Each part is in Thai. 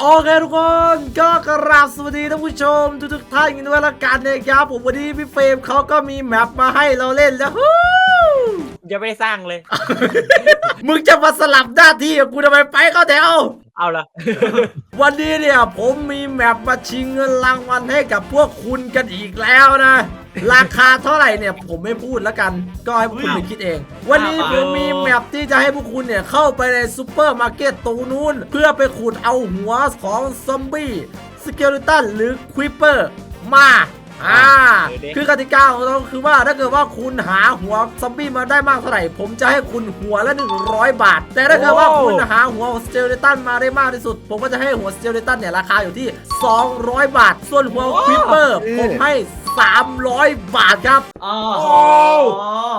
โอเคทุกคนก็กราบสวัสดีท่านผู้ชมทุกๆท่านกันด้วยละกันนะครับผมวันนี้พี่เฟรมเขาก็มีแมปมาให้เราเล่นแล้ว ยังไม่ได้สร้างเลย มึงจะมาสลับหน้าที่กับกูทำไมไปเข้าแถว เอาละวันนี้เนี่ยผมมีแมปมาชิงเงินรางวัลให้กับพวกคุณกันอีกแล้วนะ ราคาเท่าไหร่เนี่ยผมไม่พูดแล้วกัน ก็ให้พวกคุณไปคิดเอง วันนี้ผมมีแมปที่จะให้พวกคุณเนี่ยเข้าไปในซูเปอร์มาร์เก็ตตรงนู้น เพื่อไปขุดเอาหัวของซอมบี้สเกเลตันหรือควิปเปอร์มา อ่า คือกติกาของเราคือว่าถ้าเกิดว่าคุณหาหัวซอมบี้มาได้มากเท่าไหร่ ผมจะให้คุณหัวละ 100 บาท แต่ถ้าเกิดว่าคุณหาหัวสเกเลตันมาได้มากที่สุด ผมก็จะให้หัวสเกเลตันเนี่ยราคาอยู่ที่ 200 บาท ส่วนหัวควิปเปอร์ผมให้300 บาทครับอ๋อ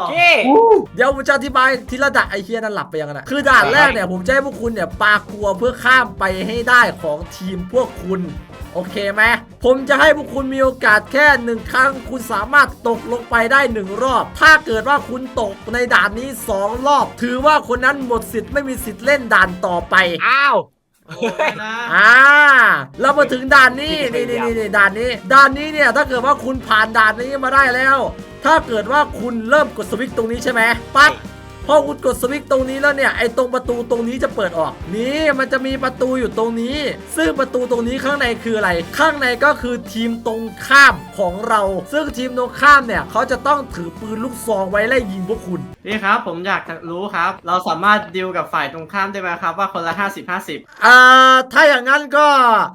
เก้เดี๋ยวผมจะอธิบายทีละด่านไอเฮียนั่นหลับไปยังไงนะคือด่านแรกเนี่ยผมจะให้พวกคุณเนี่ยปากัวเพื่อข้ามไปให้ได้ของทีมพวกคุณ โอเคไหมผมจะให้พวกคุณมีโอกาสแค่หนึ่งครั้ง คุณสามารถตกลงไปได้หนึ่งรอบ ถ้าเกิดว่าคุณตกในด่านนี้สองรอบ ถือว่าคนนั้นหมดสิทธิ์ไม่มีสิทธิ์เล่นด่านต่อไป อ้าวนะอ่าเรามาถึงด่านนี้นี่นี่นี่นี่ด่านนี้ ด่านนี้เนี่ยถ้าเกิดว่าคุณผ่านด่านนี้มาได้แล้ว ถ้าเกิดว่าคุณเริ่มกดสวิตช์ตรงนี้ใช่ไหมปั๊บ พอคุณกดสวิตช์ตรงนี้แล้วเนี่ยไอ้ตรงประตูตรงนี้จะเปิดออก นี่มันจะมีประตูอยู่ตรงนี้ ซึ่งประตูตรงนี้ข้างในคืออะไร ข้างในก็คือทีมตรงข้ามของเรา ซึ่งทีมตรงข้ามเนี่ยเขาจะต้องถือปืนลูกซองไว้ไล่ยิงพวกคุณ พี่ครับ ผมอยากจะรู้ครับ เราสามารถดิวกับฝ่ายตรงข้ามได้ไหมครับว่าคนละ 50 50อ่าถ้าอย่างนั้นก็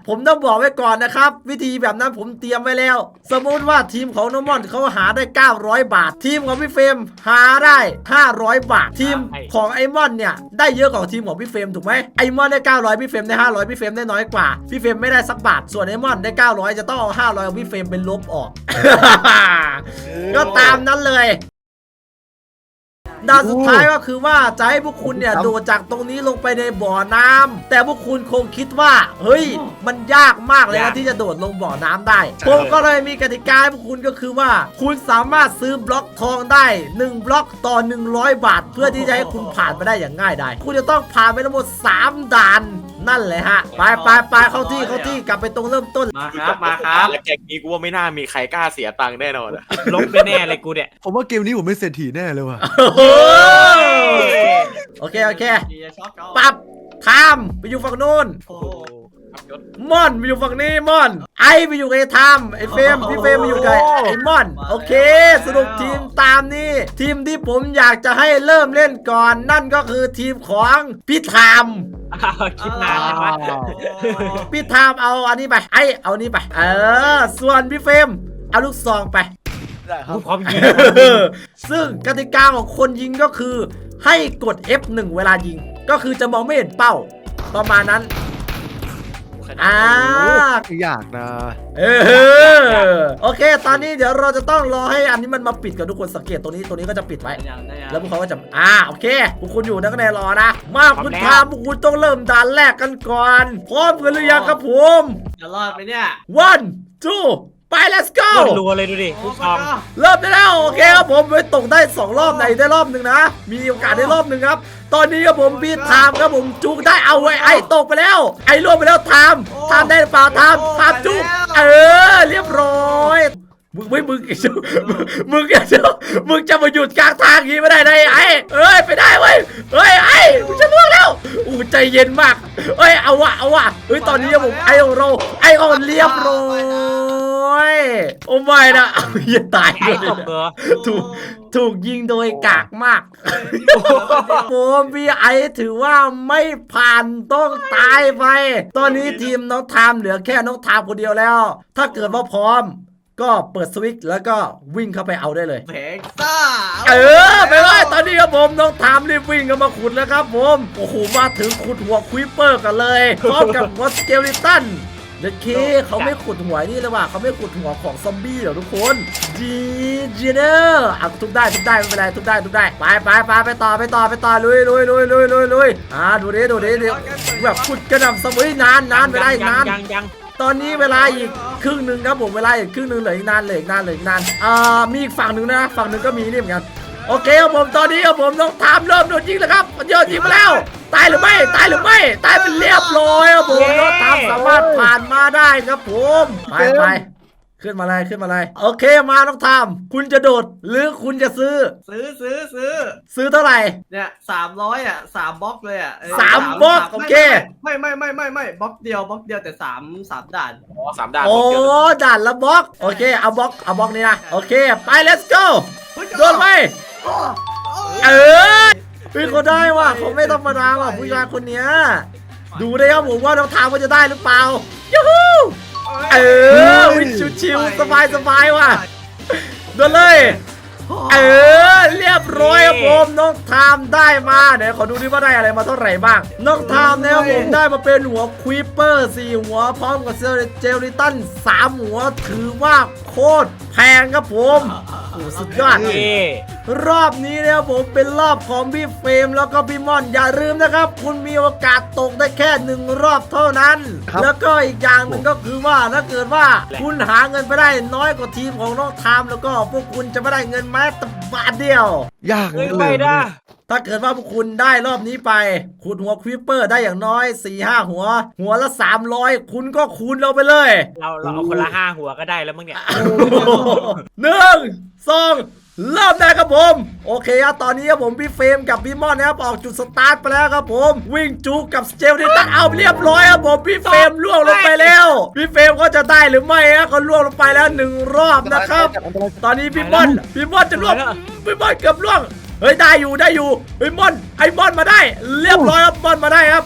ผมต้องบอกไว้ก่อนนะครับ วิธีแบบนั้นผมเตรียมไว้แล้ว สมมุติว่าทีมของโนมอนเขาหาได้ 900 บาท ทีมของพี่เฟรมหาได้ 500 บาททีมของไอมอนเนี่ยได้เยอะกว่าทีมของพี่เฟรมถูกไหมไอมอนได้ 900 พี่เฟรมได้ 500 พี่เฟรมได้น้อยกว่า พี่เฟรมไม่ได้สักบาท ส่วนไอมอนได้ 900 จะต้องเอา500ของพี่เฟรมเป็นลบออก ก็ตามนั้นเลย ด่านสุดท้ายก็คือว่าจะให้พวกคุณเนี่ยโดดจากตรงนี้ลงไปในบ่อน้ำแต่พวกคุณคงคิดว่า เฮ้ย มันยากมากเลยนะที่จะโดดลงบ่อน้ำได้ผมก็เลยมีกติกาให้พวกคุณก็คือว่า คุณสามารถซื้อบล็อกทองได้1บล็อกต่อ 100 บาท เพื่อที่จะให้คุณผ่านไปได้อย่างง่ายได้คุณจะต้องผ่านไปทั้งหมด 3 ด่าน นั่นเลยฮะไปไปไปเข้าที่เข้าที่กลับไปตรงเริ่มต้น มาครับ มาครับ แล้วแกงนี้กูว่าไม่น่ามีใครกล้าเสียตังค์แน่นอนอะลบแน่ๆเลยกูเนี่ย ผมว่าเกมนี้ผมเป็นเศรษฐีแน่เลยว่ะโอเค โอเคดีชอบชอบปรับทามไปอยู่ฝั่งนู้นโอ้ม่อนไปอยู่ฝั่งนี้ม่อน ไอไปอยู่กับไอ้ทามไอ้เฟรมพี่เฟรมไปอยู่กับไอ้ม่อน โอเค สรุปทีมตามนี้ทีมที่ผมอยากจะให้เริ่มเล่นก่อน นั่นก็คือทีมของพี่ทามอ้าว คิดนานจังวะพี่ทามเอาอันนี้ไป ไอเอานี้ไป เออ ส่วนพี่เฟรมเอาลูกซองไปกูพร้อมยิงซึ่งกติกาของคนยิงก็คือ ให้กด F1 เวลายิง ก็คือจะมองไม่เห็นเป้า ประมาณนั้น อ่า อยากนะ เออโอเค ตอนนี้เดี๋ยวเราจะต้องรอให้อันนี้มันมาปิดกับทุกคนสังเกตตรงนี้ตรงนี้ก็จะปิดไว้ได้ยังได้ยังแล้วพวกเขาก็จะอ่าโอเคพวกคุณอยู่นักแนรอนะมาคุณทามพวกคุณต้องเริ่มด่านแรกกันก่อน พร้อมกันหรือยังครับผม จะรอดไหมเนี่ย one two ไป let's go รัวเลยดูดิโอ้ผู้ชพระมเจ้าเริ่มได้แล้วโอเคครับผมไปตกได้ 2 รอบไหนได้รอบหนึ่งนะ มีโอกาสได้รอบหนึ่งครับ ตอนนี้ครับผมพี่ทามครับผมจุกได้เอาไว้ไอ้ตกไปแล้ว ไอ้ล่วงไปแล้วทามทามได้หรือเปล่าทามทามจุกเออเรียบร้อยมึงไม่มึงมึงมึงจะมึงจะมาหยุดกลางทางอย่างนี้ไม่ได้นะไอ้เอ้ยไปได้เว้ยเฮ้ยไอ้มึงจะล่วงแล้วอู้ใจเย็นมากเอ้ยเอาวะเอาวะเฮ้ยตอนนี้ครับผมไอ้ของเราไอ้ของเรียบร้อย โอ้ไม่นะเอาเหี้ยตายไอ้เลยตบเบอร์ถูกถูกยิงโดยกากมากผมพี่ไอถือว่าไม่ผ่านต้องตายไป ตอนนี้ทีมน้องทามเหลือแค่น้องทามคนเดียวแล้ว ถ้าเกิดว่าพร้อม ก็เปิดสวิตช์แล้วก็วิ่งเข้าไปเอาได้เลยเพกซ่าเออไปเลยตอนนี้ครับผมน้องทามรีบวิ่งกันมาขุดแล้วครับผม โอ้โห มาถึงขุดหัวควิปเปอร์กันเลย พร้อมกับวอสเกลิตัน เด็กเคเขาไม่ขุดหัวนี่เลยว่ะเขาไม่ขุดหัวของซอมบี้เหรอทุกคนจีจีเนอร์อะทุบได้ทุบได้ไม่เป็นไรทุบได้ทุบได้ไปไปไปไปต่อไปต่อไปต่อลุยลุยลุยลุยลุยลุยอ่าดูดิดูดิเดี๋ยวแบบขุดกระหน่ำสมุยนานนานเวลาอีกนานยังยังตอนนี้เวลาอีกครึ่งหนึ่งครับผมเวลาอีกครึ่งหนึ่งเหลืออีกนานเหลืออีกนานเหลืออีกนานอ่ามีอีกฝั่งหนึ่งนะฝั่งหนึ่งก็มีนี่เหมือนกันโอเคครับผมตอนนี้ครับผมต้องทำเริ่มโดนยิงแล้วครับมันโยนยิงมาแล้ว ตายหรือไม่ตายหรือไม่ตายเป็นเรียบร้อยครับผมต้องทำสำผ่านมาได้ครับผมไปไปขึ้นมาเลยขึ้นมาเลยโอเคมาน้องทามคุณจะโดดหรือคุณจะซื้อ ซื้อซื้อซื้อ ซื้อเท่าไหร่เนี่ยสามร้อยอะสามบล็อกเลยอะเออสามบล็อกสามโอเคไม่ไม่ไม่ไม่ไม่บล็อกเดียวบล็อกเดียวแต่สามสามด่านอ๋อสามด่านโอ้บอกเดียวด่านละบล็อกโอเคเอาบล็อกเอาบล็อกนี้นะโอเคไป let's go โดนไปโอ้โอ้ เออพี่เขาได้ว่ะเขาไม่ธรรมดาว่ะผู้ชายคนเนี้ยดูได้ครับผมว่าน้องทามว่าจะได้หรือเปล่ายูฮูเออวิชิวชิวๆสบายสบายๆว่ะโดนเลย เออเรียบร้อยครับผมน้องทามได้มาเดี๋ยวขอดูดิว่าได้อะไรมาเท่าไหร่บ้างน้องทามเนี่ยครับผมได้มาเป็นหัวควิปเปอร์สี่หัวพร้อมกับเซลเจลลิตันสามหัวถือว่าโคตรแพงครับผมโอ้สุดยอดเย่ รอบนี้เนี่ยผมเป็นรอบของพี่เฟรมแล้วก็พี่ม่อนอย่าลืมนะครับ คุณมีโอกาสตกได้แค่หนึ่งรอบเท่านั้น ครับแล้วก็อีกอย่างหนึ่งก็คือว่าถ้าเกิดว่าคุณหาเงินไปได้น้อยกว่าทีมของน้องทามแล้วก็พวกคุณจะไม่ได้เงินแม้แต่บาทเดียว ยากเฮ้ยเลไม่ยได้ ถ้าเกิดว่าพวกคุณได้รอบนี้ไปขุดหัวควิปเปอร์ได้อย่างน้อย4ี่ห้าหัว หัวละ 300 คุณก็คูณเราไปเลยเราเราเอาคนละห้าหัวก็ได้แล้วมึงเนี่ยหนึ่งสอง เริ่มได้ครับผม โอเคครับตอนนี้ครับผมพี่เฟรมกับพี่มอนนะครับออกจุดสตาร์ทไปแล้วครับผม วิ่งจูกับสเจลนี่ตัดเอาเรียบร้อยครับผมพี่เฟรมล่วงลงไปแล้วพี่เฟรมก็จะได้หรือไม่ฮะเขาล่วงลงไปแล้วหนึ่งรอบนะครับ ตอนนี้พี่มอนพี่มอนจะล่วงพี่มอนเกือบล่วงเฮ้ยได้อยู่ได้อยู่เฮ้ยมอนไอ้มอนมาได้ เรียบร้อยครับมอนมาได้ครับ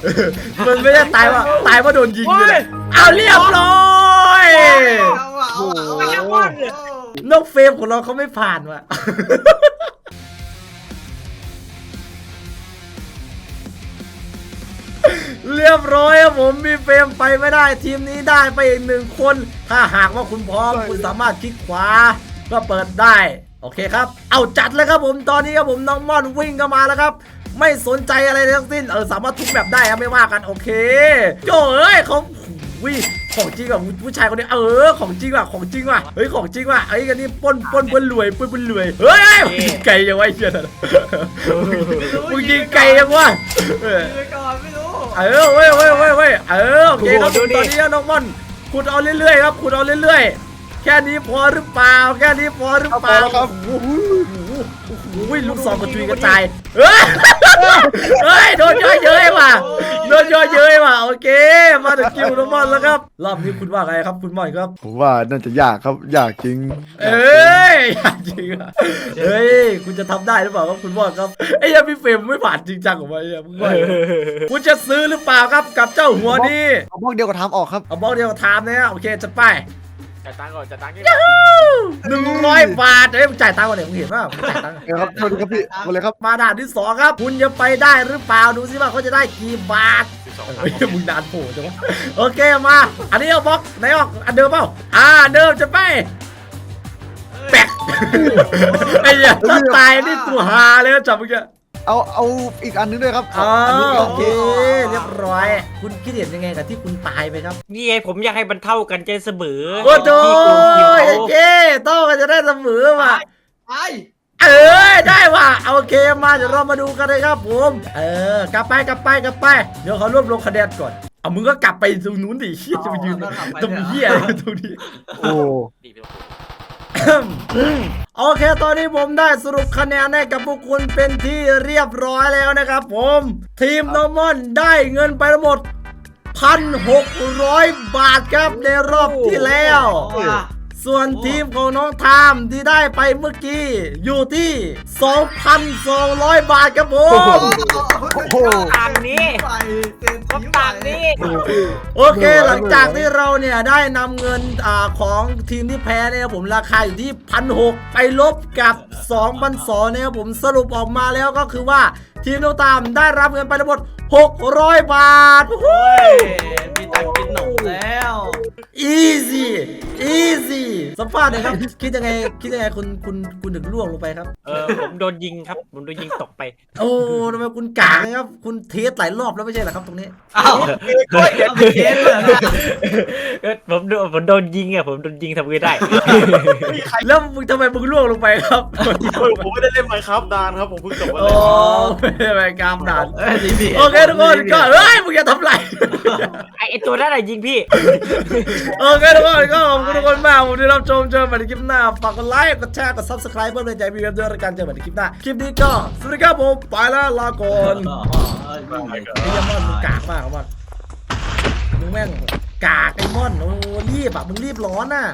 มันไม่ได้ตายว่าตายว่าโดนยิงเลยนะเอาเรียบร้อย เอาเอาเอาว่ะไม่ใช่บอลเน้องเฟรมของเราเขาไม่ผ่านว่ะ เรียบร้อยครับผมมีเฟรมไปไม่ได้ทีมนี้ได้ไปอีกหนึ่งคน ถ้าหากว่าคุณพร้อมคุณสามารถคลิกขวาก็เปิดได้ โอเคครับ เอาจัดเลยครับผมตอนนี้ครับผมน้องม่อนวิ่งเข้ามาแล้วครับ ไม่สนใจอะไรทั้งสิ้นเออสามารถทุกแบบได้ครับไม่ว่ากันโอเคโจเอ้ยเขาวิ่ง ของจริงว่ะผู้ชายคนนี้เออของจริงว่ะของจริงว่ะเฮ้ยของจริงว่ะไอ้กันนี่ปล้นปล้นปล้นรวยปล้นปล้นรวยเฮ้ยเฮ้ยมึงยิงไก่ยังไงเชียร์มึงยิงไก่ยังวะเออยืนก่อนไม่รู้เออเว้ยเว้ยเว้ยเว้ยเออโอเคครับผมตอนนี้น้องม่อนขุดเอาเรื่อยๆครับขุดเอาเรื่อยๆ แค่นี้พอหรือเปล่าแค่นี้พอหรือเปล่าเอาพอแล้วครับโอ้โหโอ้โหลูกซองกระจุยกระจายเฮ้ยเฮ้ยโดนย่อยเย้ยว่ะโดนย่อยเย้ยว่ะโอเค มาถึงคิวน้องม่อนแล้วครับ รอบนี้คุณว่าไงครับคุณม่อนครับ ผมว่าน่าจะยากครับยากจริง เอ้ยอยากจริงอะเฮ้ยคุณจะทำได้หรือเปล่าครับคุณม่อนครับไอ้เหี้ยังพี่เฟรมไม่ผ่านจริงจังของมันไอ้เหี้ยมึงว่าคุณจะซื้อหรือเปล่าครับกับเจ้าหัวนี้เอาพวกเดียวกับทำออกครับเอาบล็อกเดียวกับไทม์นะโอเคจัดไป จ่ายตังค์ก่อนจ่ายตังค์นี่หนึ่งร้อยบาทเอ้ยมึงจ่ายตังค์ก่อนเนี่ยมึงเห็นป่ะมึงจ่ายตังค์เออครับสวัสดีครับพี่มาเลยครับมาด่านที่สองครับ คุณจะไปได้หรือเปล่าดูสิว่าเขาจะได้กี่บาทสิบสองเฮ้ยมึงด่านโผล่จังวะโอเคมา อันนี้เอาบล็อกไหนออกอันเดิมเปล่าอ่าเดิมจะไปแปะไอ้เหี้ยถ้าตายนี่กูฮาเลยนะจับมึงอะ เอาเอาอีกอันนึงด้วยครับอ๋ออันนี้โอโอเคเคเรียบร้อย คุณคิดเห็นยังไงกับที่คุณตายไปครับนี่ไงผมอยากให้มันเท่ากันจะเสมอโอ้โหที่กูพิมพ์ไอ้เอาเจ้โต้กันจะได้เสมอว่ะไอ้เออได้ว่ะเอาโอเคมาเดี๋ยวเรามาดูกันเลยครับผมเออกลับไปกลับไปกลับไปเดี๋ยวเขารวบรวมคะแนนก่อนเอามึงก็กลับไปตรงนู้นดิเฮียจะไปยืนตรงเฮียอะไรตรงนี้โอ้ดีไป โอเค ตอนนี้ผมได้สรุปคะแนนให้กับพวกคุณเป็นที่เรียบร้อยแล้วนะครับผม ทีมน้องมอนได้เงินไปทั้งหมด 1,600 บาทครับในรอบที่แล้วว่ะ ส่วนทีมของน้องทามที่ได้ไปเมื่อกี้ อยู่ที่ 2,200 บาทครับผมโหต่างนี้ไปเจนก็จีต่างนี้ โอเคหลังจากที่เราเนี่ยได้นำเงินอาของทีมที่แพ้เนี่ยผมราคาอยู่ที่พันหไปลบกับ2 0 0 2เนี่ยผมสรุปออกมาแล้วก็คือว่าทีมน้องตามได้รับเงินไปทั้งหมด 600 บาทเฮ้ยมีตังค์กินหนมแล้ว easy easy สัมภาษณ์หน่อยครับ คิดยังไง คิดยังไงคุณคุณคุณถึงล่วงลงไปครับ เออผมโดนยิงครับ ผมโดนยิงตกไป โอ้ทำไมคุณกากนะครับ คุณเทสหลายรอบแล้วไม่ใช่เหรอครับตรงนี้ อ้าวเอาไปเทสเลยนะเออผมโดนผมโดนยิงอะผมโดนยิงทำไงได้ แล้วมึงทำไมมึงล่วงลงไปครับผมไม่ได้เล่นไมค์ครับนานครับ ผมเพิ่งจบมาโอ้เล่นไม่ไปกามด่านเอ้ยดีพี่โอเคทุกคนก็เฮ้ยมึงอย่าทำไรไอไอตัวนั้นอะยิงพี่ โอเคทุกคนก็ขอบคุณทุกคนมากผมที่รับชมเจอกันใหม่ในคลิปหน้า ฝากกดไลค์ กดแชร์ กด subscribe เพื่อเป็นใจมีกันด้วยรายการเจอกันใหม่ในคลิปหน้า คลิปนี้ก็ สวัสดีครับผม ไปแล้วลาก่อนไอ้ยมอนมึงกากมากมอนมึงแม่งกากไอ้มอนโอ้รีบอะ มึงรีบร้อนอะ